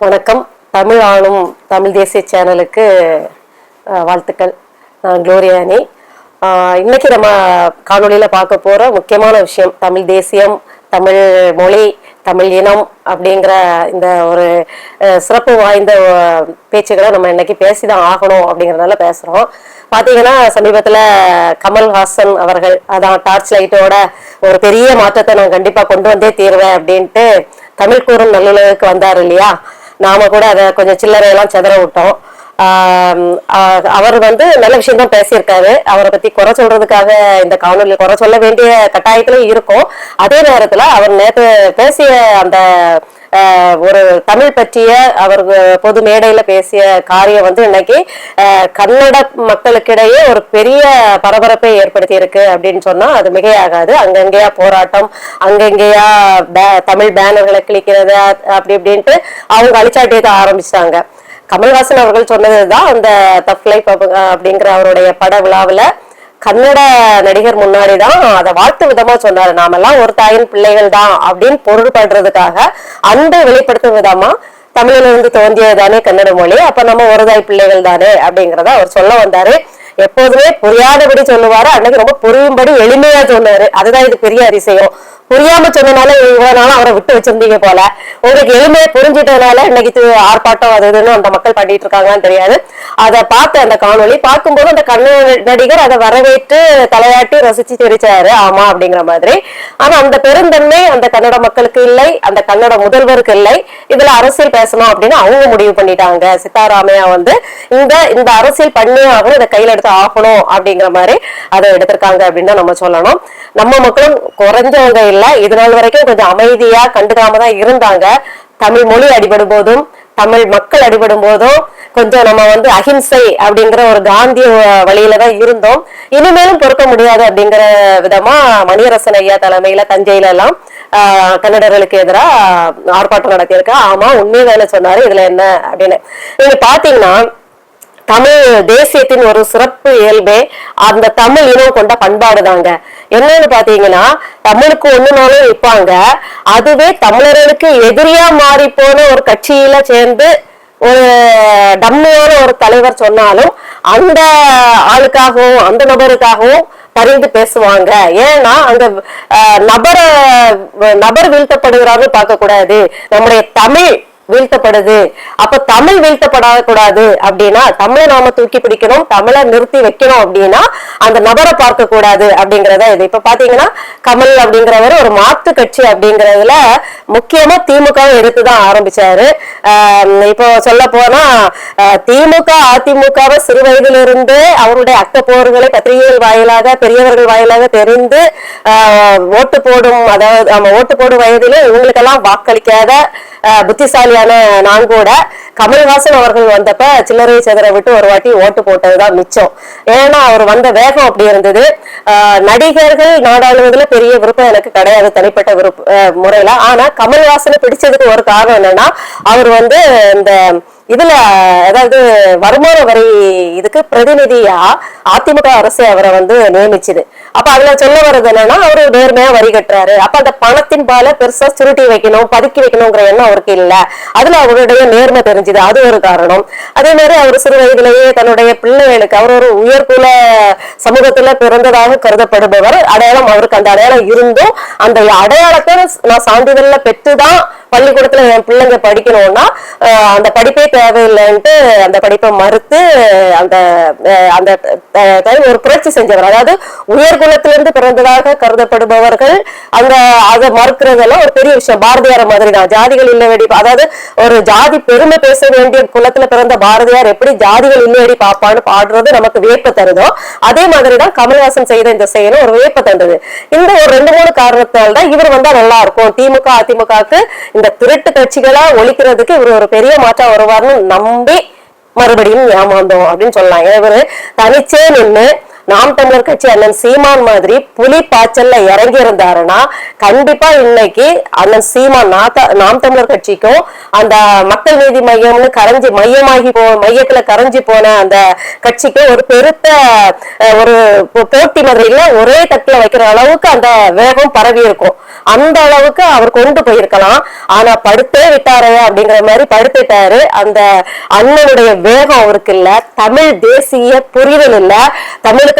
வணக்கம். தமிழ் ஆளும் தமிழ் தேசிய சேனலுக்கு வாழ்த்துக்கள். நான் குளோரியானி இன்னைக்கு நம்ம காணொளியில பார்க்க போற முக்கியமான விஷயம் தமிழ் தேசியம் தமிழ் மொழி தமிழ் இனம் அப்படிங்கிற இந்த ஒரு சிறப்பு வாய்ந்த அஹ், பேச்சுக்களை நம்ம இன்னைக்கு பேசிதான் ஆகணும் அப்படிங்கறதால பேசுறோம். பாத்தீங்கன்னா சமீபத்துல கமல்ஹாசன் அவர்கள் அதான் டார்ச் லைட்டோட ஒரு பெரிய மாற்றத்தை நான் கண்டிப்பா கொண்டு வந்தே தீருவேன் அப்படின்ட்டு தமிழ் கூறும் நல்லுலகுக்கு வந்தார் இல்லையா? நாம கூட அதை கொஞ்சம் சில்லறையெல்லாம் செதற விட்டோம். அவர் வந்து நல்ல விஷயம் தான் பேசியிருக்காரு. அவரை பத்தி குறை சொல்றதுக்காக இந்த காணொலி குறை சொல்ல வேண்டிய கட்டாயத்திலும் இருக்கும். அதே நேரத்துல அவர் நேற்று பேசிய அந்த ஒரு தமிழ் பற்றிய அவர் பொது மேடையில பேசிய காரியம் வந்து இன்னைக்கு கன்னட மக்களுக்கிடையே ஒரு பெரிய பரபரப்பை ஏற்படுத்தி இருக்கு அப்படின்னு சொன்னா அது மிகையாகாது. அங்கங்கேயா போராட்டம் அங்கங்கேயா பே- தமிழ் பேனர்களை கிழிக்கிறது அப்படி இப்படின்ட்டு அவங்க அழிச்சாட்டியதை ஆரம்பிச்சிட்டாங்க கமல்ஹாசன் அவர்கள் சொன்னதுதான் அந்த தஃப் அப்படிங்கிற அவருடைய பட விழாவில் கன்னட நடிகர் முன்னாடி தான் அதை வாழ்த்து விதமா சொன்னாரு. நாமெல்லாம் ஒரு தாயின் பிள்ளைகள் தான் அப்படின்னு பொருள்படுறதுக்காக அன்பை வெளிப்படுத்தும் விதமா தமிழிலிருந்து இருந்து தோன்றியதானே கன்னட மொழி. அப்ப நம்ம ஒரு தாய் பிள்ளைகள் தானே அப்படிங்கறத அவர் சொல்ல வந்தாரு. எப்போதுமே புரியாதபடி சொல்லுவாரு. அன்னைக்கு ரொம்ப புரியும்படி எளிமையா சொன்னாரு. அதுதான் இது பெரிய அதிசயம். புரியாம சொன்னனால இவ்வளவு நாளும் அவரை விட்டு வச்சிருந்தீங்க போல. உங்களுக்கு எளிமையா புரிஞ்சிட்டதுனால இன்னைக்கு ஆர்ப்பாட்டம் அது இதுன்னு அந்த மக்கள் பண்ணிட்டு இருக்காங்கன்னு தெரியாது. அதை பார்த்த அந்த காணொளி பார்க்கும்போது அந்த கன்னட நடிகர் அதை வரவேற்று தலையாட்டி ரசிச்சு தெரிச்சாரு. ஆமா அப்படிங்கிற மாதிரி. ஆனா அந்த பெருந்தன்மை அந்த கன்னட மக்களுக்கு இல்லை அந்த கன்னட முதல்வருக்கு இல்லை. இதுல அரசியல் பேசணும் அப்படின்னு அவங்க முடிவு பண்ணிட்டாங்க. சித்தாராமையா வந்து இந்த இந்த அரசியல் பண்ணி ஆகணும் இதை கையில எடுத்து ஆகணும் அப்படிங்கிற மாதிரி அதை எடுத்திருக்காங்க அப்படின்னு தான் நம்ம சொல்லணும். நம்ம மக்களும் குறைஞ்சவங்க இல்லை இது நாள் வரைக்கும் கொஞ்சம் அமைதியா கண்டுக்காம தான் இருந்தாங்க. தமிழ் மொழி அடிபடும் போதும் தமிழ் மக்கள் அடிபடும் போதும் கொஞ்சம் நம்ம வந்து அஹிம்சை அப்படிங்கிற ஒரு காந்திய வழியில தான் இருந்தோம். இனிமேலும் பொறுக்க முடியாது அப்படிங்கிற விதமா மணியரசன் ஐயா தலைமையில தஞ்சையில எல்லாம் கன்னடர்களுக்கு எதிராக ஆர்ப்பாட்டம் நடத்தியிருக்கா. ஆமா உண்மை வேலை சொன்னாரு. இதுல என்ன அப்படின்னு. நீங்க பாத்தீங்கன்னா தமிழ் தேசியத்தின் ஒரு சிறப்பு இயல்பே அந்த தமிழ் இனம் கொண்ட பண்பாடு தாங்க. என்னன்னு பாத்தீங்கன்னா தமிழுக்கு ஒண்ணுனாலும் நிற்பாங்க. அதுவே தமிழர்களுக்கு எதிரியா மாறி போன ஒரு கட்சியில சேர்ந்து ஒரு டம்மியான ஒரு தலைவர் சொன்னாலும் அந்த ஆளுக்காகவும் அந்த நபருக்காகவும் பரிந்து பேசுவாங்க. ஏன்னா அந்த நபரை நபர் வீழ்த்தப்படுகிறான்னு பார்க்க கூடாது நம்முடைய தமிழ் வீழ்த்தப்படுது. அப்ப தமிழ் வீழ்த்தப்படக்கூடாது அப்படின்னா தமிழை நாம தூக்கி பிடிக்கணும் தமிழை நிறுத்தி வைக்கணும் அப்படின்னா அந்த நபரை பார்க்க கூடாது அப்படிங்கறத இது. இப்ப பாத்தீங்கன்னா கமல் அப்படிங்கிறவர் ஒரு மாற்று கட்சி அப்படிங்கறதுல முக்கியமா திமுக எடுத்துதான் ஆரம்பிச்சாரு. இப்போ சொல்ல போனா திமுக அதிமுகவை சிறு வயதிலிருந்து அவருடைய அக்க போர்களை பத்திரிகைகள் வாயிலாக பெரியவர்கள் வாயிலாக தெரிந்து ஓட்டு போடும் அதாவது நம்ம ஓட்டு போடும் வயதிலே இவங்களுக்கெல்லாம் வாக்களிக்காத ஆஹ் புத்திசாலியான நான் கூட கமல்ஹாசன் அவர்கள் வந்தப்ப சில்லறை சிதற விட்டு ஒரு வாட்டி ஓட்டு போட்டதுதான் மிச்சம். ஏன்னா அவர் வந்த வேகம் அப்படி இருந்தது. நடிகர்கள் நாடாளுவதுல பெரிய விருப்பம் எனக்கு கிடையாது தனிப்பட்ட விருப்ப முறையில. ஆனா கமல்ஹாசனை பிடிச்சதுக்கு ஒரு காரணம் என்னன்னா அவர் வந்து இந்த இதுல அதாவது வருமான வரி இதுக்கு பிரதிநிதியா அதிமுக அரசு அவரை வந்து நியமிச்சது. அப்ப அதுல சொல்ல வர்றது என்னன்னா அவரு நேர்மையா வரி கட்டுறாரு. அப்ப அந்த பணத்தின் பால பெருசா சுருட்டி வைக்கணும் பதுக்கி வைக்கணுங்கிற எண்ணம் அவருக்கு இல்ல. அதுல அவருடைய நேர்மை தெரிஞ்சுது. அது ஒரு காரணம். அதே மாதிரி அவர் சிறு வயதிலேயே தன்னுடைய பிள்ளைகளுக்கு அவர் ஒரு உயர்குல சமூகத்துல பிறந்ததாக கருதப்படுபவர். அடையாளம் அவருக்கு அந்த அடையாளம் இருந்தும் அந்த அடையாளத்தை நான் சான்றிதழ்ல பெற்றுதான் பள்ளிக்கூடத்துல என் பிள்ளைங்க படிக்கணும்னா அந்த படிப்பே தேவையில்லைன்ட்டு அந்த படிப்பை மறுத்து அந்த அந்த ஆஹ் ஒரு புரட்சி செஞ்சவர். அதாவது உயர்குலத்திலிருந்து பிறந்ததாக கருதப்படுபவர்கள் அந்த அதை மறுக்கிறதெல்லாம் ஒரு பெரிய விஷயம். பாரதியார் மாதிரி தான். ஜாதிகள் இல்லை வெடி அதாவது ஒரு ஜாதி பெருமை பேச வேண்டிய குலத்துல பிறந்த பாரதியார் எப்படி ஜாதிகள் இல்லையடி பாப்பான்னு பாடுறது நமக்கு வேப்ப தருதோ அதே மாதிரி தான் கமல்ஹாசன் செய்த இந்த செயலும் ஒரு வேப்ப தந்தது. இந்த ஒரு ரெண்டு மூணு காரணத்தால் தான் இவர் வந்தா நல்லா இருக்கும். திமுக அதிமுகக்கு இந்த திருட்டு கட்சிகளா ஒழிக்கிறதுக்கு இவர் ஒரு பெரிய மாற்றம் வருவார்னு நம்பி மறுபடியும் ஏமாந்தோம் அப்படின்னு சொல்லலாம். இவர் தனிச்சே நின்று நாம் தமிழர் கட்சி அண்ணன் சீமான் மாதிரி புலி பாய்ச்சல்ல இறங்கி இருந்தாருன்னா கண்டிப்பா இன்னைக்கு அண்ணன் சீமான் நாத்த- நாம் தமிழர் கட்சிக்கும் அந்த மக்கள் நீதி மையம்னு கரைஞ்சி மையமாகி போ மையத்துல கரைஞ்சி போன அந்த கட்சிக்கு ஒரு பெருத்த ஒரு போட்டி மாதிரில ஒரே தட்டுல வைக்கிற அளவுக்கு அந்த வேகம் பரவி இருக்கும். அந்த அளவுக்கு அவர் கொண்டு போயிருக்கலாம். ஆனா படுத்தே விட்டாரே அப்படிங்கிற மாதிரி படுத்துட்டாரு. அந்த அண்ணனுடைய வேகம் அவருக்கு இல்ல. தமிழ் தேசிய புரிதல் இல்ல.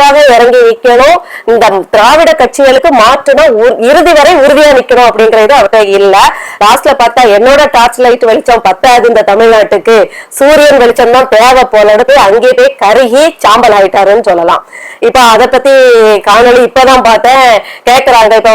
தமிழுக்காக இறங்கி நிக்கணும். இந்த திராவிட கட்சிகளுக்கு மாற்றணும். உ- இறுதி வரை உறுதியா நிக்கணும் அப்படிங்கறது அவர்கிட்ட இல்ல. லாஸ்ட்ல பார்த்தா என்னோட டார்ச் லைட் வெளிச்சம் பத்தாது இந்த தமிழ்நாட்டுக்கு. சூரியன் வெளிச்சம் தான் தேவை போலன்னு போய் அங்கேயே போய் கருகி சாம்பல் ஆயிட்டாருன்னு சொல்லலாம். இப்ப அதை பத்தி காணொளி இப்பதான் பார்த்தேன். கேக்குறாங்க. இப்போ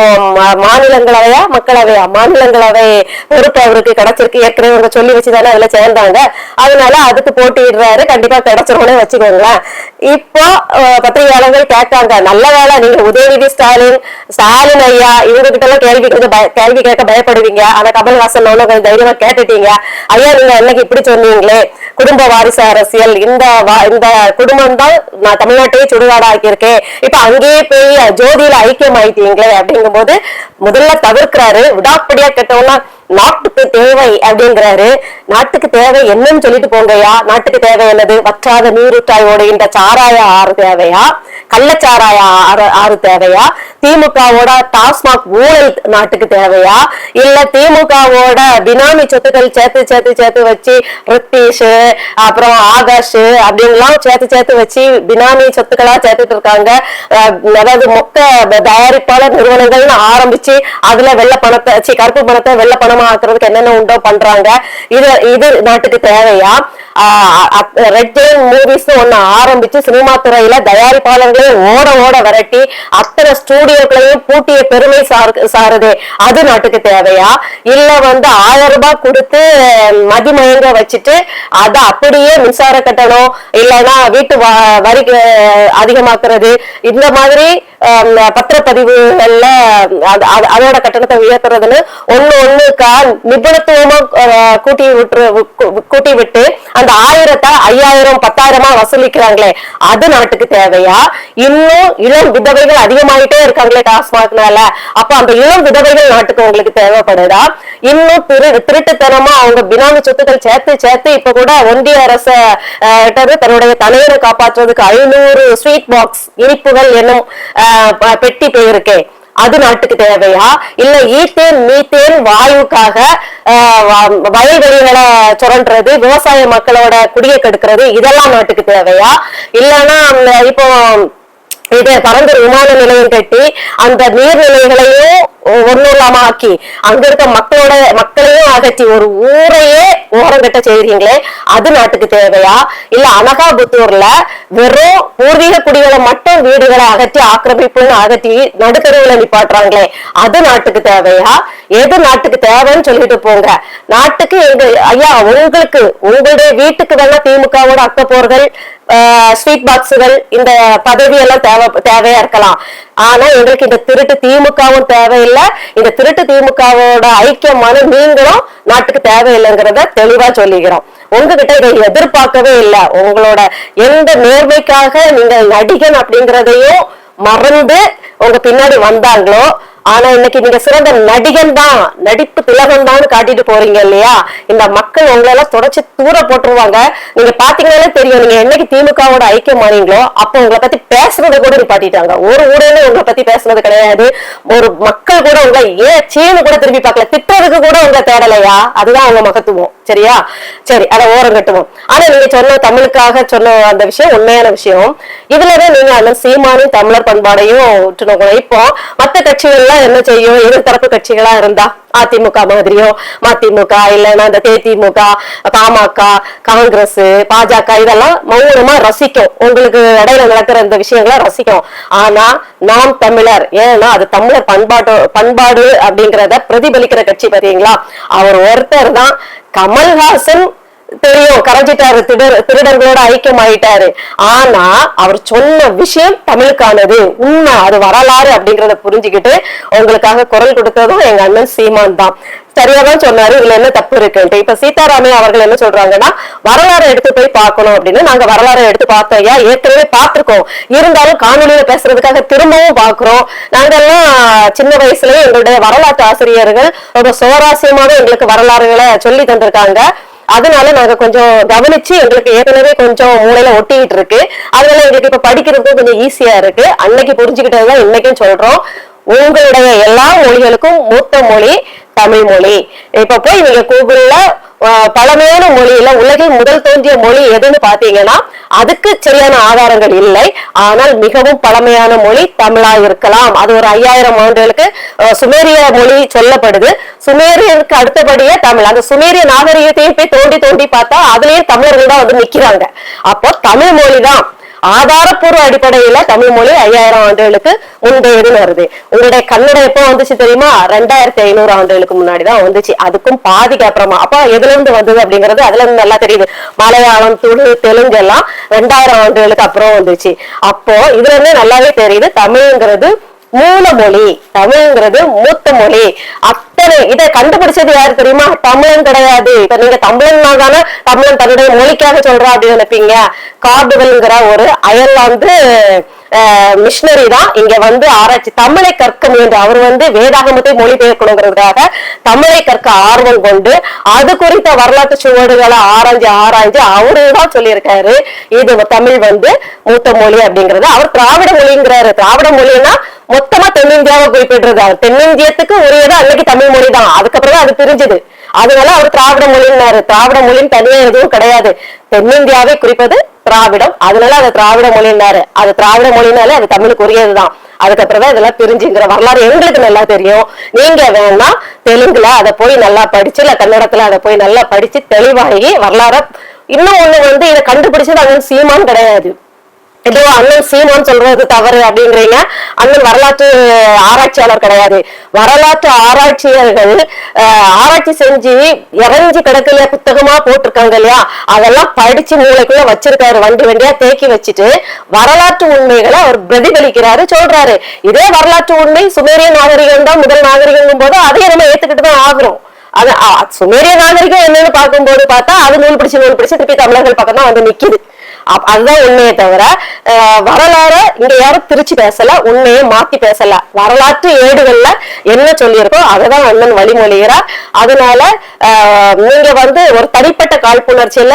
மாநிலங்களவையா மக்களவையா? மாநிலங்களவை பொறுப்பு அவருக்கு கிடைச்சிருக்கு. ஏற்கனவே அவங்க சொல்லி வச்சுதானே அதுல சேர்ந்தாங்க. அதனால அதுக்கு போட்டியிடுறாரு. கண்டிப்பா கிடைச்சிரும்னு வச்சுக்கோங்களேன். இப்போ அஹ், பத்திரிகையாளர்கள் கேட்டாங்க நல்ல வேலை. நீங்க உதயநிதி ஸ்டாலின் ஸ்டாலின் ஐயா இவங்க கிட்ட எல்லாம் கேள்வி பய- கேள்வி கேட்க பயப்படுவீங்க. ஆனா கமல்ஹாசன் ஒண்ணு கொஞ்சம் தைரியமா கேட்டுட்டீங்க. ஐயா நீங்க என்னைக்கு இப்படி சொன்னீங்களே? குடும்ப வாரிசு அரசியல். இந்த வா- இந்த குடும்பம் தான் நான் தமிழ்நாட்டையே சுடுகாடா ஆக்கியிருக்கேன் இப்ப அங்கேயே போய் ஜோதியில ஐக்கியம் ஆயிட்டீங்களே அப்படிங்கும் போது முதல்ல தவிர்க்கிறாரு. விடாப்படியா கேட்டோம்னா நாட்டுக்கு தேவை அப்படிங்கிறாரு. நாட்டுக்கு தேவை என்னன்னு சொல்லிட்டு போங்கயா நாட்டுக்கு தேவை என்னது? வற்றாத நீருற்றாய் ஓடுகின்ற சாராய ஆறு தேவையா? கள்ளச்சாராய ஆறு ஆறு தேவையா? திமுகவோட டாஸ்மாக் ஊழல் நாட்டுக்கு தேவையா? இல்ல திமுகவோட பினாமி சொத்துக்கள் சேர்த்து சேர்த்து சேர்த்து வச்சு ரித்தீஷ் அப்புறம் ஆகாஷ் அப்படின்லாம் சேர்த்து சேர்த்து வச்சு பினாமி சொத்துக்களா சேர்த்துட்டு இருக்காங்க. அதாவது மொத்த தயாரிப்பாளர் நிறுவனங்கள்னு ஆரம்பிச்சு அதுல வெள்ள பணத்தை கருப்பு பணத்தை வெள்ள பணமா ஆக்குறதுக்கு என்னென்ன உண்டோ பண்றாங்க. இது இது நாட்டுக்கு தேவையா? ரெட் ஜெயின் மூவிஸ் ஒண்ணு ஆரம்பிச்சு சினிமா துறையில தயாரிப்பாளர்களையும் ஓட ஓட விரட்டி அத்தனை ஸ்டூடியோக்களையும் பூட்டிய பெருமை சாரு சாருது. அது நாட்டுக்கு தேவையா? இல்ல வந்து ஆயிரம் ரூபாய் கொடுத்து மதிமயங்க வச்சுட்டு அத அப்படியே மின்சார கட்டணம் இல்லைன்னா வீட்டு வ- வரி அதிகமாக்குறது. இந்த மாதிரி பத்திரப்பதிவுகள்ல அது- அது- அதோட கட்டணத்தை உயர்த்துறதுன்னு ஒண்ணு ஒண்ணுக்கா நிபுணத்துவமா கூட்டி விட்டு கூட்டி விட்டு அந்த ஆயிரத்தை ஐயாயிரம் பத்தாயிரமா வசூலிக்கிறாங்களே அது நாட்டுக்கு தேவையா? இன்னும் இளம் விதவைகள் அதிகமாயிட்டே இருக்காங்களே டாஸ்மாக்னால அப்ப அந்த இளம் விதவைகள் நாட்டுக்கு உங்களுக்கு தேவைப்படுதா? இன்னும் திரு திருட்டுத்தனமா அவங்க பினாமி சொத்துக்கள் சேர்த்து சேர்த்து இப்ப கூட ஒன்றிய அரசு தன்னுடைய தலைவரை காப்பாற்றுவதற்கு ஐநூறு ஸ்வீட் பாக்ஸ் இனிப்புகள் என்னும் பெட்டி போயிருக்கே. அது நாட்டுக்கு தேவையா? இல்ல ஈத்தேன் மீத்தேன் வாயுக்காக வயல்வெளிகளை சுரண்டுறது விவசாய மக்களோட குடியை கெடுக்கிறது இதெல்லாம் நாட்டுக்கு தேவையா? இல்லைன்னா இப்போ இது பரந்த விமான நிலையம் கட்டி அந்த நீர்நிலைகளையும் ஒண்ணு இல்லாம ஆக்கி அங்க இருக்க மக்களோட மக்களையும் அகற்றி ஒரு ஊரையே ஓரங்கட்ட செய்கிறீங்களே அது நாட்டுக்கு தேவையா? இல்ல அனகாபுத்தூர்ல வெறும் பூர்வீக குடிகளை மட்டும் வீடுகளை அகற்றி ஆக்கிரமிப்புன்னு அகற்றி நடுத்தருவுல நிப்பாட்டுறாங்களே அது நாட்டுக்கு தேவையா? எது நாட்டுக்கு தேவைன்னு சொல்லிட்டு போங்க. நாட்டுக்கு எங்க ஐயா உங்களுக்கு உங்களுடைய வீட்டுக்கு வேணா திமுகவோட அக்கப்போர்கள் ஸ்வீட் பாக்ஸுகள் இந்த பதவி எல்லாம் தேவை தேவையா இருக்கலாம். ஆனா எங்களுக்கு இந்த திருட்டு திமுகவும் தேவையில்லை. இந்த திருட்டு திமுகவோட ஐக்கியமான நீங்களும் நாட்டுக்கு தேவையில்லைங்கிறத தெளிவா சொல்லிக்கிறோம். உங்ககிட்ட இதை எதிர்பார்க்கவே இல்லை. உங்களோட எந்த நேர்மைக்காக நீங்கள் நடிகன் அப்படிங்கிறதையும் மறந்து உங்க பின்னாடி வந்தாங்களோ ஆனா இன்னைக்கு நீங்க சிறந்த நடிகன் தான் நடிப்பு திலகம் தான் காட்டிட்டு போறீங்க இல்லையா? இந்த மக்கள் உங்களை எல்லாம் தொடச்சு தூர போட்டுருவாங்க. நீங்க பாத்தீங்கன்னாலே தெரியும். நீங்க என்னைக்கு திமுகவோட ஐக்கியமானீங்களோ அப்போ உங்களை பத்தி பேசுறதை கூட நிப்பாட்டிட்டாங்க ஒரு ஊடகம் உங்களை பத்தி பேசுனது கிடையாது. ஒரு மக்கள் கூட உங்களை ஏன் சீனு கூட திரும்பி பார்க்கல திட்டுறதுக்கு கூட உங்களை தேடலையா? அதுதான் அவங்க மகத்துவம். சரியா? சரி அதை ஓரம் கட்டுவோம். ஆனா நீங்க சொன்ன தமிழுக்காக சொன்ன அந்த விஷயம் உண்மையான விஷயம். இதுலதான் நீங்க அந்த சீமானும் தமிழர் பண்பாடையும் உற்று நோக்கணும் இப்போ மத்த கட்சிகள்லாம் என்ன செய்யும்? எதிர்த்தரப்பு கட்சிகளா இருந்தா? அதிமுக மாதிரியோ மதிமுக இல்லைன்னா இந்த தேதிமுக பாமக காங்கிரஸ் பாஜக இதெல்லாம் மௌனமா ரசிக்கும். உங்களுக்கு இடையில நடக்கிற இந்த விஷயங்களை ரசிக்கும். ஆனா நாம் தமிழர் ஏன்னா அது தமிழர் பண்பாட்டு பண்பாடு அப்படிங்கிறத பிரதிபலிக்கிற கட்சி பாத்தீங்களா அவர் ஒருத்தர் தான் கமல்ஹாசன் தெரியும். கரைஞ்சிட்டாரு திருடர் திருடர்களோட ஐக்கியமாயிட்டாரு. ஆனா அவர் சொன்ன விஷயம் தமிழுக்கானது. உண்மை அது வரலாறு அப்படிங்கறத புரிஞ்சுக்கிட்டு உங்களுக்காக குரல் கொடுத்ததும் எங்க அண்ணன் சீமான் தான். சரியாதான் சொன்னாரு. இதுல என்ன தப்பு இருக்குன்ட்டு இப்ப சீதாராமையா அவர்கள் என்ன சொல்றாங்கன்னா வரலாறு எடுத்து போய் பார்க்கணும் அப்படின்னு நாங்க வரலாறு எடுத்து பார்த்தோம். ஐயா ஏற்கனவே பார்த்திருக்கோம். இருந்தாலும் காணொலியில பேசுறதுக்காக திரும்பவும் பாக்குறோம் நாங்கெல்லாம் சின்ன வயசுலயே எங்களுடைய வரலாற்று ஆசிரியர்கள் ரொம்ப சுவாரஸ்யமாக எங்களுக்கு வரலாறுகளை சொல்லி தந்திருக்காங்க. அதனால நாங்க கொஞ்சம் கவனிச்சு எங்களுக்கு ஏற்கனவே கொஞ்சம் மூளையில ஒட்டிக்கிட்டு இருக்கு. அதனால எங்களுக்கு இப்ப படிக்கிறதுக்கும் கொஞ்சம் ஈஸியா இருக்கு. அன்னைக்கு புரிஞ்சுக்கிட்டதுதான் இன்னைக்கும் சொல்றோம். உங்களுடைய எல்லா மொழிகளுக்கும் மூத்த மொழி தமிழ் மொழி. இப்ப போய் நீங்க கூகுள்ல பழமையான மொழியில உலகில் முதல் தோன்றிய மொழி எதுன்னு பாத்தீங்கன்னா அதுக்கு சரியான ஆதாரங்கள் இல்லை. ஆனால் மிகவும் பழமையான மொழி தமிழா இருக்கலாம். அது ஒரு ஐயாயிரம் ஆண்டுகளுக்கு சுமேரிய மொழி சொல்லப்படுது. சுமேரியருக்கு அடுத்தபடியே தமிழ். அந்த சுமேரிய நாகரிகத்தையும் போய் தோண்டி தோண்டி பார்த்தா அதுலயும் தமிழர்கள் தான் வந்து நிக்கிறாங்க. அப்போ தமிழ் மொழி தான் ஆதாரப்பூர்வ அடிப்படையில தமிழ் மொழி ஐயாயிரம் ஆண்டுகளுக்கு முந்தையதுன்னு வருது. உங்களுடைய கன்னடம் எப்போ வந்துச்சு தெரியுமா? ரெண்டாயிரத்தி ஐநூறு ஆண்டுகளுக்கு முன்னாடி தான் வந்துச்சு. அதுக்கும் பாதிக்கு அப்புறமா. அப்போ எதுல இருந்து வந்தது அப்படிங்கிறது அதுல இருந்து நல்லா தெரியுது. மலையாளம் துளு தெலுங்கு எல்லாம் ரெண்டாயிரம் ஆண்டுகளுக்கு அப்புறம் வந்துச்சு. அப்போ இதுல இருந்து நல்லாவே தெரியுது. தமிழ்ங்கிறது மூல மொழி தமிழ்ங்கிறது மூத்த மொழி. அத்தனை இதை கண்டுபிடிச்சது யாரு தெரியுமா? தமிழன் கிடையாது. இப்ப நீங்க தமிழன்னா தானே தமிழன் தன்னுடைய மொழிக்காக சொல்றா அப்படின்னு நினைப்பீங்க. கார்டுவல்ங்கிற ஒரு அயர்லாந்து மிஷினரி தான் இங்க வந்து ஆராய்ச்சி தமிழை கற்க முயன்று. அவர் வந்து வேதாகமத்தை மொழிபெயர்க்கணுங்கிறதுக்காக தமிழை கற்க ஆர்வம் கொண்டு அது குறித்த வரலாற்று சுவடுகளை ஆராய்ஞ்சு ஆராய்ஞ்சு அவரு தான் சொல்லியிருக்காரு. இது தமிழ் வந்து மூத்த மொழி அப்படிங்கறது. அவர் திராவிட மொழிங்கிறாரு. திராவிட மொழின்னா மொத்தமா தென்னிந்தியாவை குறிப்பிடுறது அவர் தென்னிந்தியத்துக்கு உரியது அன்னைக்கு தமிழ் மொழி தான். அதுக்கப்புறம் அது பிரிஞ்சுது. அதனால அவர் திராவிட மொழின்னாரு. திராவிட மொழின்னு தனியா எதுவும் கிடையாது. தென்னிந்தியாவை குறிப்பது திராவிடம். அதனால அது திராவிட மொழின்னாரு. அது திராவிட மொழினாலே அது தமிழுக்கு உரியதுதான் அதுக்கப்புறம் தான் இதெல்லாம் தெரிஞ்சுங்கிற வரலாறு எங்களுக்கு நல்லா தெரியும். நீங்க வேணா தெலுங்குல அதை போய் நல்லா படிச்சு இல்ல கன்னடத்துல அதை போய் நல்லா படிச்சு தெளிவாகி வரலாற இன்னும் ஒண்ணு வந்து இதை கண்டுபிடிச்சது அண்ணன் சீமான் கிடையாது. ஏதோ அண்ணன் சீமான் சொல்றது தவறு அப்படிங்கிறீங்க அண்ணன் வரலாற்று ஆராய்ச்சியாளர் கிடையாது. வரலாற்று ஆராய்ச்சியர்கள் ஆராய்ச்சி செஞ்சு இறஞ்சி கிடக்கலையா புத்தகமா போட்டிருக்காங்க இல்லையா? அதெல்லாம் படிச்சு மூளைக்குள்ள வச்சிருக்காரு. வண்டி வண்டியா தேக்கி வச்சுட்டு வரலாற்று உண்மைகளை அவர் பிரதிபலிக்கிறாரு சொல்றாரு. இதே வரலாற்று உண்மை சுமேரிய நாகரிகம் தான் முதல் நாகரிகம் போது அதையும் நம்ம ஏத்துக்கிட்டு தான் ஆகுறோம். அது சுமேரிய நாகரிகம் என்னன்னு பார்க்கும்போது பார்த்தா அது நூல் பிடிச்சு நூல் பிடிச்சு திருப்பி தமிழர்கள் பக்கம் தான் வந்து நிக்குது. அதுதான் உண்மையை தவிர வரலாறு இங்க யாரும் திருச்சி பேசல உண்மையை மாத்தி பேசல. வரலாற்று ஏடுகள்ல என்ன சொல்லியிருக்கோ அததான் அண்ணன் வழிமொழிகிறார். அதனால நீங்க வந்து ஒரு தனிப்பட்ட காழ்ப்புணர்ச்சியில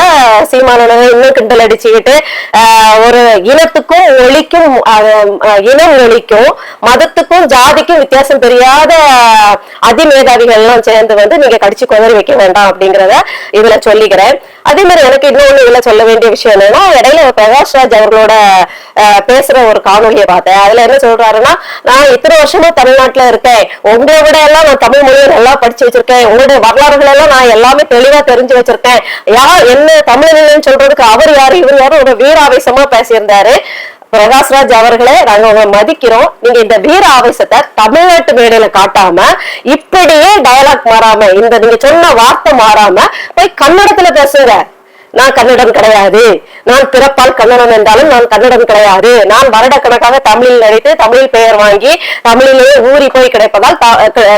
சீமானனை இன்னும் கிண்டல் அடிச்சுக்கிட்டு ஒரு இனத்துக்கும் ஒளிக்கும் இனம் ஒளிக்கும் மதத்துக்கும் ஜாதிக்கும் வித்தியாசம் தெரியாத அதிமேதாவிகள் எல்லாம் சேர்ந்து வந்து நீங்க கடிச்சு குதறி வைக்க வேண்டாம் அப்படிங்கறத இதுல சொல்லிக்கிறேன். அதே மாதிரி எனக்கு இன்னொன்னு இதுல சொல்ல வேண்டிய விஷயம் என்னன்னா இடையில பிரகாஷ் ராஜ் அவர்களோட பேசுற ஒரு காணொலியை பார்த்தேன். அதுல என்ன சொல்றாருன்னா நான் இத்தனை வருஷமா தமிழ்நாட்டுல இருக்கேன். உங்களை விட எல்லாம் நான் தமிழ் மொழியை நல்லா படிச்சு வச்சிருக்கேன். உங்களுடைய வரலாறுகள் எல்லாம் நான் எல்லாமே தெளிவா தெரிஞ்சு வச்சிருக்கேன். யார் என்ன தமிழ் சொல்றதுக்கு அவர் யாரு? இவர் யாரு? ஒரு வீராவேசமா பேசியிருந்தாரு பிரகாஷ்ராஜ் அவர்களே. நாங்க உங்களை மதிக்கிறோம். நீங்க இந்த வீர ஆவேசத்தை தமிழ்நாட்டு மேடையில காட்டாம இப்படியே டயலாக் மாறாம இந்த நீங்க சொன்ன வார்த்தை மாறாம போய் கன்னடத்துல பேசுங்க. நான் கன்னடம் கிடையாது. நான் பிறப்பால் கன்னடம் என்றாலும் நான் கன்னடம் கிடையாது. நான் வருடக்கணக்காக தமிழில் நடித்து தமிழில் பெயர் வாங்கி தமிழிலேயே ஊறி போய் கிடைப்பதால்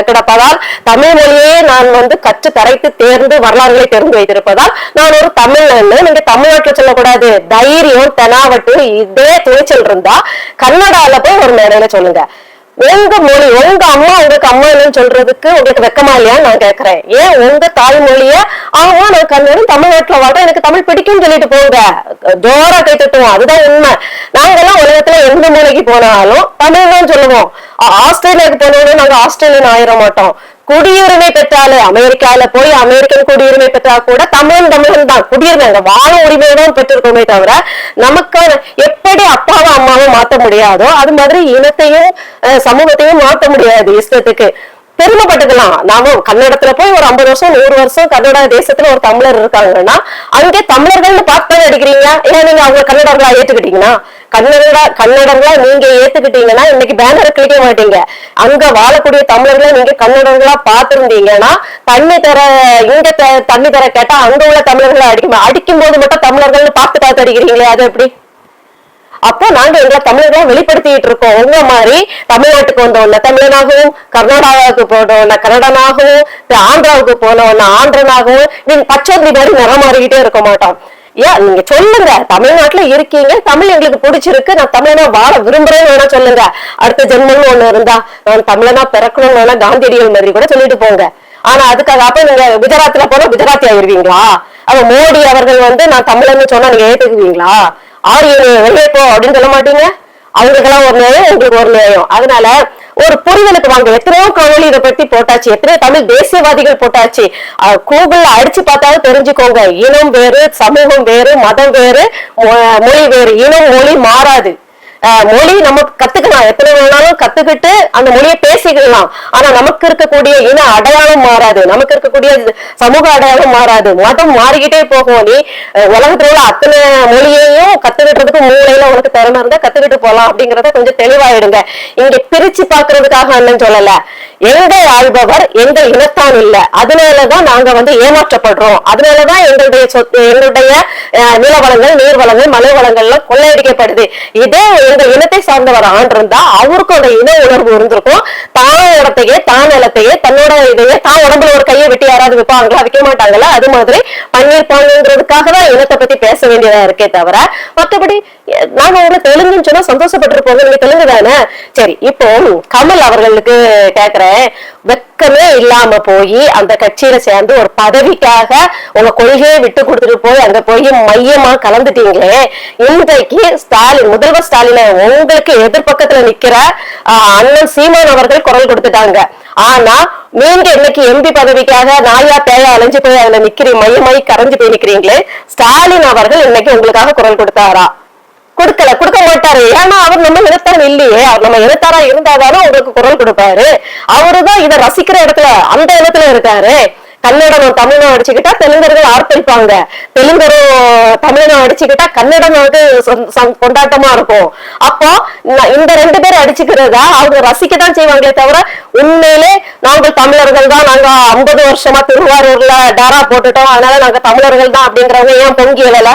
கிடப்பதால் தமிழ் மொழியே நான் வந்து கற்று தரைத்து தேர்ந்து வரலாறுகளை தெரிந்து வைத்திருப்பதால் நான் ஒரு தமிழ்னு நீங்க தமிழ்நாட்டில் சொல்லக்கூடாது. தைரியம் தெனாவட்டு இதே துணிச்சல் இருந்தா கன்னடால போய் ஒரு மேடையில சொல்லுங்க. உங்க மொழி உங்க அம்மா உங்களுக்கு அம்மா இல்லைன்னு சொல்றதுக்கு உங்களுக்கு வெக்கமா இல்லையான்னு நான் கேக்குறேன். ஏன் உங்க தாய்மொழிய ஆமா நான் கன்னடம் தமிழ்நாட்டுல வாழ்றேன் எனக்கு தமிழ் பிடிக்கும்னு சொல்லிட்டு போங்க. ஜோரா கை தட்டுவோம் அதுதான் உண்மை. நாங்கெல்லாம் உலகத்துல எந்த மொழிக்கு போனாலும் தமிழ் தான் சொல்லுவோம் ஆஸ்திரேலியாவுக்கு போனோம்னா நாங்க ஆஸ்திரேலியன் ஆயிட மாட்டோம். குடியுரிமை பெற்றாலே அமெரிக்கால போய் அமெரிக்கன் குடியுரிமை பெற்றா கூட தமிழன் தமிழன் தான். குடியுரிமை அங்க வாழ உரிமையை தான் பெற்றிருக்கோமே தவிர நமக்கான எப்படி அப்பாவும் அம்மாவும் மாத்த முடியாதோ அது மாதிரி இனத்தையும் சமூகத்தையும் மாத்த முடியாது இஷ்டத்துக்கு பெருமைப்பட்டுக்கலாம். நாம கன்னடத்துல போய் ஒரு ஐம்பது வருஷம் நூறு வருஷம் கன்னட தேசத்துல ஒரு தமிழர் இருக்காங்கன்னா அங்கே தமிழர்கள்னு பார்த்து எடுக்கிறீங்க ஏன்னா நீங்க அவங்க கன்னடர்களா ஏத்துக்கிட்டீங்கன்னா கன்னட கன்னடர்களா நீங்க ஏத்துக்கிட்டீங்கன்னா இன்னைக்கு பேனர் கிளிக்க மாட்டீங்க. அங்க வாழக்கூடிய தமிழர்களை நீங்க கன்னடர்களா பார்த்திருந்தீங்கன்னா தண்ணி தர இங்க த- தண்ணி தர கேட்டா அங்க உள்ள தமிழர்களை அடிக்கும் அடிக்கும் போது மட்டும் தமிழர்கள்னு பார்த்து பார்த்து அடிக்கிறீங்களே அது எப்படி? அப்போ நாங்க எங்களை தமிழர்களா வெளிப்படுத்திட்டு இருக்கோம். உங்க மாதிரி தமிழ்நாட்டுக்கு வந்தோம்னா தமிழனாகவும் கர்நாடகாவுக்கு போனோம்னா கன்னடனாகவும் ஆந்திராவுக்கு போனோம்னா ஆந்திரனாகவும் நீங்க பச்சோந்தி மாதிரி நிறம் மாறிக்கிட்டே இருக்க மாட்டோம். ஏன்? நீங்க சொல்லுங்க. தமிழ்நாட்டுல இருக்கீங்க. தமிழ் எங்களுக்கு பிடிச்சிருக்கு. நான் தமிழனா வாழ விரும்புறேன்னு வேணா சொல்லுங்க. அடுத்த ஜென்மம்னு ஒண்ணு இருந்தா நான் தமிழனா பிறக்கணும்னு வேணா காந்தியடிகள் மாதிரி கூட சொல்லிட்டு போங்க. ஆனா அதுக்காக அப்ப நீங்க குஜராத்ல போனா குஜராத்தி ஆயிருவீங்களா? அவ மோடி அவர்கள் வந்து நான் தமிழன்னு சொன்னா நீங்க ஏத்துக்குவீங்களா? ஆரியனே வெளியே போ அப்படின்னு சொல்ல மாட்டீங்க? அவங்களுக்கெல்லாம் ஒரு நியாயம் உங்களுக்கு ஒரு நியாயம். அதனால ஒரு புரிதலுக்கு வாங்க. எத்தனையோ கவலை இதை பத்தி போட்டாச்சு. எத்தனையோ தமிழ் தேசியவாதிகள் போட்டாச்சு. அஹ் கூகுள்ல அடிச்சு பார்த்தாலும் தெரிஞ்சுக்கோங்க. இனம் வேறு சமூகம் வேறு மதம் வேறு மொழி வேறு. இனம் மொழி மாறாது. மொழி நம்ம கத்துக்கலாம். எத்தனை வேணாலும் கத்துக்கிட்டு அந்த மொழியை பேசிக்கலாம். ஆனா நமக்கு இருக்கக்கூடிய இன அடையாளம் மாறாது. நமக்கு இருக்கக்கூடிய சமூக அடையாளம் மாறாது. மதம் மாறிக்கிட்டே போகும். நீ உலகத்துல உள்ள அத்தனை மொழியையும் கத்துக்கிட்டதுக்கு மூளையில உனக்கு திறமை இருந்தா கத்துக்கிட்டு போலாம் அப்படிங்கறத கொஞ்சம் தெளிவாயிடுங்க. இங்க பிரிச்சு பாக்குறதுக்காக அண்ணன் சொல்லல. எங்கள் ஆள்பவர் எந்த இனத்தான் இல்ல. அதனாலதான் நாங்க வந்து ஏமாற்றப்படுறோம். அதனாலதான் எங்களுடைய சொத்து எங்களுடைய நிலவளங்கள் நீர் வளங்கள் மலை வளங்கள்லாம் கொள்ளையடிக்கப்படுது. இதே எங்க இனத்தை சார்ந்தவர் ஆண்டு இருந்தா அவருக்கும் அந்த இன உணர்வு இருந்திருக்கும். தான் இடத்தையே தான் நிலத்தையே தன்னோட இதையே தான் உடம்புல ஒரு கையை வெட்டி யாராவது விற்பாங்களா? விற்க மாட்டாங்களா? அது மாதிரி பண்ணிருப்பாங்கிறதுக்காக தான் இனத்தை பத்தி பேச வேண்டியதா இருக்கே தவிர மற்றபடி நாங்க உங்களை தெலுங்குன்னு சொன்னா சந்தோஷப்பட்டிருப்போங்க. நீங்க தெலுங்கு தானே? சரி இப்போ கமல் அவர்களுக்கு கேக்குறேன். வெக்கமே இல்லாம போய் அந்த கட்சியில சேர்ந்து ஒரு பதவிக்காக உங்க கொள்கையை விட்டு கொடுத்துட்டு போய் அங்க போய் மையமா கலந்துட்டீங்களே. இன்றைக்கு ஸ்டாலின் முதல்வர் ஸ்டாலின் உங்களுக்கு எதிர்பக்கத்துல நிக்கிற அண்ணன் சீமான் அவர்கள் குரல் கொடுத்துட்டாங்க. ஆனா நீங்க இன்னைக்கு எம்பி பதவிக்காக நாயா பேயா அலைஞ்சு போய் அதுல நிக்கிறீங்க மையமாயி கரைஞ்சு போய் நிக்கிறீங்களே ஸ்டாலின் அவர்கள் இன்னைக்கு உங்களுக்காக குரல் கொடுத்தாரா? கொடுக்கல கொடுக்க மாட்டாரு. ஏன்னா அவர் நம்ம இனத்தார் இல்லையே. அவர் நம்ம இனத்தாரா இருந்தாதானே உங்களுக்கு குரல் கொடுப்பாரு. அவருதான் இதை ரசிக்கிற இடத்துல அந்த இடத்துல இருக்காரு. கன்னடம் தமிழனும் அடிச்சுக்கிட்டா தெலுங்கர்கள் ஆர்ப்பரிப்பாங்க. தெலுங்கரும் தமிழனும் அடிச்சுக்கிட்டா கன்னடம் வந்து கொண்டாட்டமா இருக்கும். அப்போ இந்த ரெண்டு பேரும் அடிச்சுக்கிறதா அவங்க ரசிக்க தான் செய்வாங்களே தவிர உண்மையிலே நாங்கள் தமிழர்கள் தான். நாங்க ஐம்பது வருஷமா திருவாரூர்ல டாரா போட்டுட்டோம். அதனால நாங்க தமிழர்கள் தான் அப்படிங்கிறவங்க ஏன் பொங்கி எழல?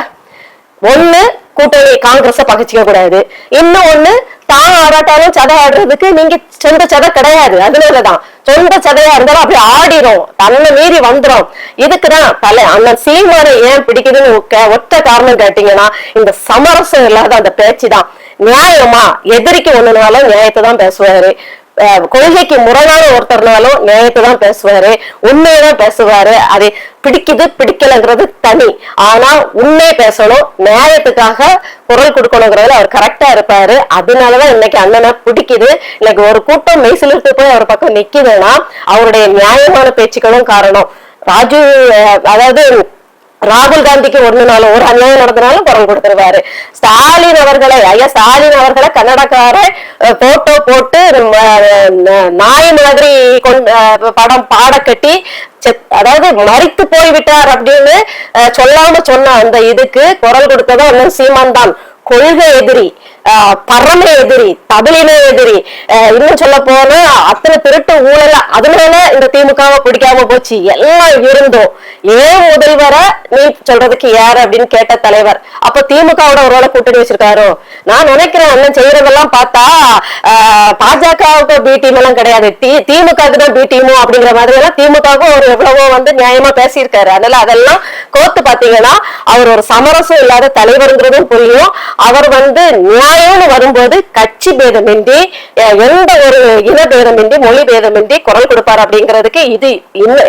ஒண்ணு கூட்டணி காங்கிரஸ பகிச்சிக்க கூடாது. இன்னும் ஒண்ணு தான் ஆடாட்டாலும் சதை ஆடுறதுக்கு நீங்க சொந்த சதை கிடையாது. அதனாலதான் சொந்த சதையா இருந்தாலும் அப்படி ஆடிரும். தன்னை மீறி வந்துரும். இதுக்குதான் தலை அந்த சீமானை ஏன் பிடிக்குதுன்னு ஒத்த காரணம் கேட்டீங்கன்னா இந்த சமரசம் இல்லாத அந்த பேச்சு தான் நியாயமா? எதிரிக்கு ஒண்ணுனாலும் நியாயத்தை தான் பேசுவாரு. கொள்கைக்கு முரணான ஒருத்தர்னாலும் நியாயத்தை தான் பேசுவாரு உண்மையை தான் பேசுவாரு. அது பிடிக்குது பிடிக்கலங்கிறது தனி. ஆனா உண்மையை பேசணும் நியாயத்துக்காக குரல் கொடுக்கணுங்கிறதுல அவர் கரெக்டா இருப்பாரு. அதனாலதான் இன்னைக்கு அண்ணனை பிடிக்குது. இன்னைக்கு ஒரு கூட்டம் மெய்சிலிருந்து போய் அவர் பக்கம் நிக்குதுன்னா அவருடைய நியாயமான பேச்சுக்களும் காரணம். ராஜு அதாவது ராகுல் காந்திக்கு ஒண்ணுனாலும் ஒரு அநியாயம் நடந்தனாலும் குரல் கொடுத்துருவாரு. ஸ்டாலின் அவர்களை ஐயா ஸ்டாலின் அவர்களை கன்னடக்கார போட்டோ போட்டு அஹ், நாய் மாதிரி படம் பாட கட்டி செத்- அதாவது மறித்து போய்விட்டார் அப்படின்னு சொல்லாம சொன்ன அந்த இதுக்கு குரல் கொடுத்ததும் அண்ணன் சீமான் தான். கொள்கை எதிரி. பரம எதிரி தமிழின எதிரி. இன்னும் சொல்ல போனா அத்தனை திருட்டு ஊழல அதனால இந்த திமுகவை பிடிக்காம போச்சு. எல்லாம் இருந்தோம். ஏன் முதல்வரை நீ சொல்றதுக்கு யார் அப்படின்னு கேட்ட தலைவர் அப்ப திமுகவோட ஒருவேளை கூட்டணி வச்சிருக்காரோ? நான் நினைக்கிறேன் அண்ணன் செய்யறதெல்லாம் பார்த்தா பாஜகவுக்கு பி டீம் எல்லாம் கிடையாது. தி திமுகவுக்கு தான் பி டீமும் அப்படிங்கிற மாதிரி எல்லாம் திமுகவுக்கும் ஒரு எவ்வளவோ வந்து நியாயமா பேசியிருக்காரு. அதனால அதெல்லாம் கோர்த்து பாத்தீங்கன்னா அவர் ஒரு சமரசம் இல்லாத தலைவருங்கிறதும் புரியும். அவர் வந்து நியாயம்னு வரும்போது கட்சி பேதமின்றி எந்த ஒரு இன பேதமின்றி மொழி பேதமின்றி குரல் கொடுப்பார் அப்படிங்கிறதுக்கு இது இன்னும்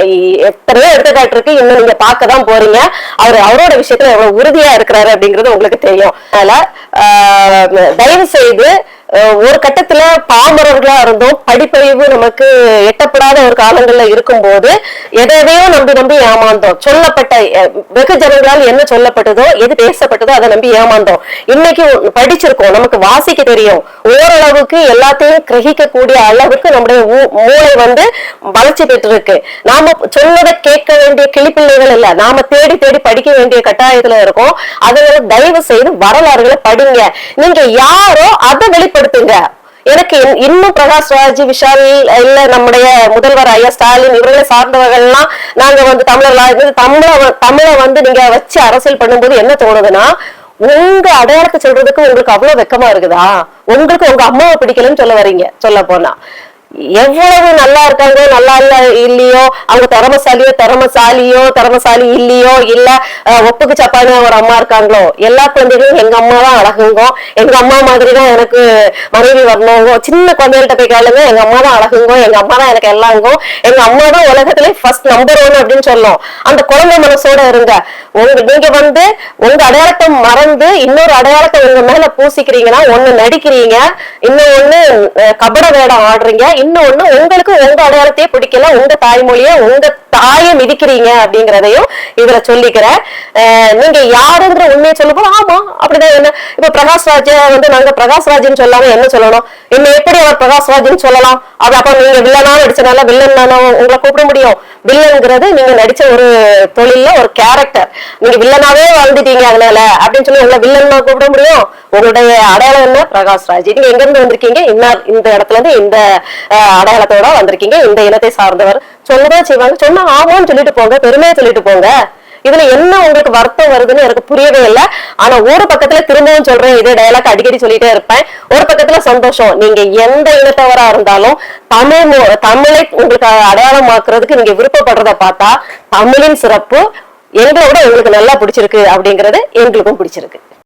எத்தனையோ எடுத்துக்காட்டு இருக்கு. இன்னும் நீங்க பார்க்க தான் போறீங்க. அவர் அவரோட விஷயத்துல எவ்வளவு உறுதியா இருக்கிறாரு அப்படிங்கிறது உங்களுக்கு தெரியும். அதனால ஆஹ், தயவு செய்து ஒரு கட்டத்துல பாமரர்களா இருந்தோம் படிப்பறிவு நமக்கு எட்டப்படாத ஒரு காலங்கள்ல இருக்கும்போது எதையோ நம்பி நம்பி ஏமாந்தோம். சொல்லப்பட்ட வெகு ஜனங்களால் என்ன சொல்லப்பட்டதோ எது பேசப்பட்டதோ அதை நம்பி ஏமாந்தோம். இன்னைக்கு படிச்சிருக்கோம் நமக்கு வாசிக்க தெரியும். ஓரளவுக்கு எல்லாத்தையும் கிரகிக்கக்கூடிய அளவுக்கு நம்முடைய ஊ- மூளை வந்து வளர்ச்சி பெற்றிருக்கு. நாம சொன்னதை கேட்க வேண்டிய கிளிப்பிள்ளைகள் இல்ல நாம தேடி தேடி படிக்க வேண்டிய கட்டாயத்துல இருக்கோம். அதனால தயவு செய்து வரலாறுகளை படிங்க. நீங்க யாரோ அதை வெளிப்படுத்துங்க எனக்கு இன்னும் பிரகாஷ் ராஜ் விஷால் இல்ல நம்முடைய முதல்வர் ஐயா ஸ்டாலின் இவர்களை சார்ந்தவர்கள்லாம் நாங்க வந்து தமிழர்களா இருந்து தமிழ தமிழை வந்து நீங்க வச்சு அரசியல் பண்ணும்போது என்ன தோணுதுன்னா உங்க அடையாளத்தை சொல்றதுக்கு உங்களுக்கு அவ்வளவு வெக்கமா இருக்குதா? உங்களுக்கு உங்க அம்மாவை பிடிக்கலன்னு சொல்ல வர்றீங்க சொல்ல போனா. எவ்வளவு நல்லா இருக்காங்க நல்லா இல்ல இல்லையோ? அவங்க திறமசாலியோ திறமசாலியோ திறமசாலி இல்லையோ? இல்ல ஒப்புக்கு சப்பான ஒரு அம்மா இருக்காங்களோ? எல்லா குழந்தைகளும் எங்க அம்மா தான் அழகுங்கோ? எங்க அம்மா மாதிரி தான் எனக்கு மனைவி வரணுங்கோ? சின்ன குழந்தைகள்ட்ட போய் கேளுங்க எங்க அம்மா தான் அழகுங்கோ எங்க அம்மா தான் எனக்கு எல்லாங்கோ? எங்க அம்மா தான் உலகத்திலே ஃபர்ஸ்ட் நம்பர் ஒன் அப்படின்னு சொல்லும். அந்த குழந்தை மனசோட இருங்க. உங்க நீங்க வந்து உங்க அடையாளத்தை மறந்து இன்னொரு அடையாளத்தை உங்க மேல பூசிக்கிறீங்கன்னா ஒண்ணு நடிக்கிறீங்க இன்னும் ஒண்ணு கபட வேடம் ஆடுறீங்க இன்னொன்னு உங்களுக்கு உங்க அடையாளத்தையே பிடிக்கல உங்க தாய்மொழிய உங்க தாயை மிதிக்கிறீங்க அப்படிங்கிறதையும் இதுல சொல்லிக்கிறேன். நீங்க யாருங்கிற உண்மையை சொல்லும் போது ஆமா அப்படிதான் என்ன இப்ப பிரகாஷ் ராஜ வந்து நாங்க பிரகாஷ் ராஜ்னு சொல்லாம என்ன சொல்லணும்? என்ன எப்படி அவர் பிரகாஷ் ராஜ்னு சொல்லலாம்? அது அப்ப நீங்க வில்லனா நடிச்சனால வில்லன் உங்களை கூப்பிட முடியும். வில்லன்ங்கிறது நீங்க நடிச்ச ஒரு தொழில்ல ஒரு கேரக்டர் நீங்க வில்லனாவே வாழ்ந்துட்டீங்க அதனால அப்படின்னு சொல்லி உங்களை வில்லன்னா கூப்பிட முடியும். உங்களுடைய அடையாளம் என்ன? பிரகாஷ் ராஜ். நீங்க எங்க இருந்து வந்திருக்கீங்க? இன்னார் இந்த இடத்துல இருந்து இந்த அடையாளத்தோட வந்திருக்கீங்க. இந்த இனத்தை சார்ந்தவர் சொல்லதான் செய்வாங்க. சொன்னா ஆமான்னு சொல்லிட்டு போங்க பெருமையா சொல்லிட்டு போங்க. இதுல என்ன உங்களுக்கு வருத்தம் வருதுன்னு எனக்கு புரியவே இல்லை. ஆனா ஒரு பக்கத்துல திரும்பவும் சொல்றேன் இதே டயலாக் அடிக்கடி சொல்லிட்டே இருப்பேன். ஒரு பக்கத்துல சந்தோஷம். நீங்க எந்த இனத்தவரா இருந்தாலும் தமிழ் தமிழை உங்களுக்கு அடையாளமாக்குறதுக்கு நீங்க விருப்பப்படுறத பார்த்தா தமிழின் சிறப்பு எங்களை விட உங்களுக்கு நல்லா பிடிச்சிருக்கு அப்படிங்கறது எங்களுக்கும் பிடிச்சிருக்கு.